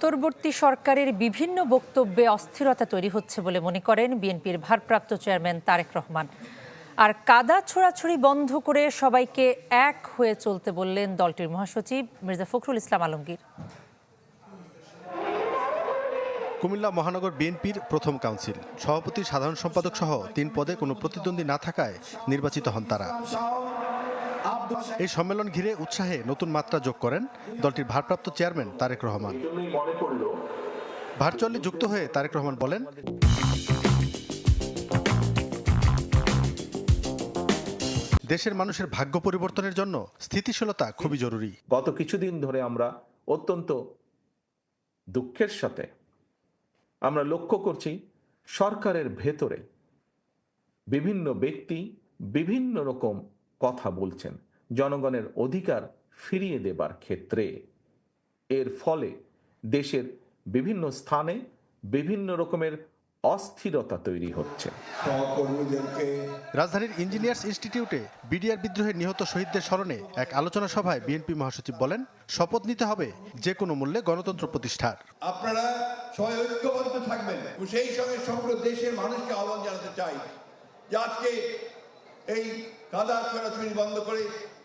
অন্তর্বর্তী সরকারের বিভিন্ন বক্তব্যে অস্থিরতা তৈরি হচ্ছে বলে মনে করেন বিএনপির ভারপ্রাপ্ত চেয়ারম্যান তারেক রহমান। আর কাদা ছোড়াছুড়ি বন্ধ করে সবাইকে এক হয়ে চলতে বললেন দলটির মহাসচিব মির্জা ফখরুল ইসলাম আলমগীর। কুমিল্লা মহানগর বিএনপির প্রথম কাউন্সিল। সভাপতি সাধারণ সম্পাদক সহ তিন পদে কোনো প্রতিদ্বন্দ্বী না থাকায় নির্বাচিত হন তারা। এই সম্মেলন ঘিরে উৎসাহে নতুন মাত্রা যোগ করেন দলটির ভারপ্রাপ্ত চেয়ারম্যান তারেক রহমান। ভার্চুয়ালি যুক্ত হয়ে তারেক রহমান বলেন, দেশের মানুষের ভাগ্য পরিবর্তনের জন্য স্থিতিশীলতা খুবই জরুরি। গত কিছুদিন ধরে আমরা অত্যন্ত দুঃখের সাথে আমরা লক্ষ্য করছি সরকারের ভেতরে বিভিন্ন ব্যক্তি বিভিন্ন রকম কথা বলছেন। জনগণের অধিকার ফিরিয়ে দেবার ক্ষেত্রে। এর ফলে দেশের বিভিন্ন স্থানে বিভিন্ন রকমের অস্থিরতা তৈরি হচ্ছে। রাজধানীর ইঞ্জিনিয়ার্স ইনস্টিটিউটে বিডিআর বিদ্রোহের নিহত শহীদদের স্মরণে এক আলোচনা সভায় বিএনপি মহাসচিব বলেন শপথ নিতে হবে যে কোনো মূল্যে গণতন্ত্র প্রতিষ্ঠার। আপনারা সবাই ঐক্যবদ্ধ থাকবেন। সেই সঙ্গে সমগ্র দেশের মানুষকে আহ্বান জানাতে চাই যে আজকে এই কাদা ছোড়াছুড়ি বন্ধ করে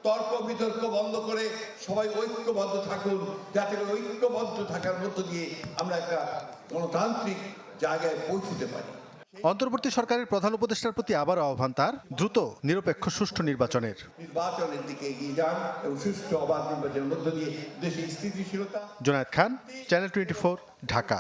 তর্ক বিতর্ক বন্ধ করে সবাই ঐক্যবদ্ধ থাকুন। যাতে করে ঐক্যবদ্ধ থাকার মধ্য দিয়ে আমরা একটা গণতান্ত্রিক জায়গায় পৌঁছতে পারি। অন্তর্বর্তী সরকারের প্রধান উপদেষ্টার প্রতি আবার আহ্বান তার দ্রুত নিরপেক্ষ সুষ্ঠু নির্বাচনের। নির্বাচনের দিকে এগিয়ে যান এবং সুষ্ঠু অবাধ নির্বাচনের মধ্য দিয়ে দেশের স্থিতিশীলতা জোনায়েদ খান চ্যানেল টোয়েন্টি ঢাকা।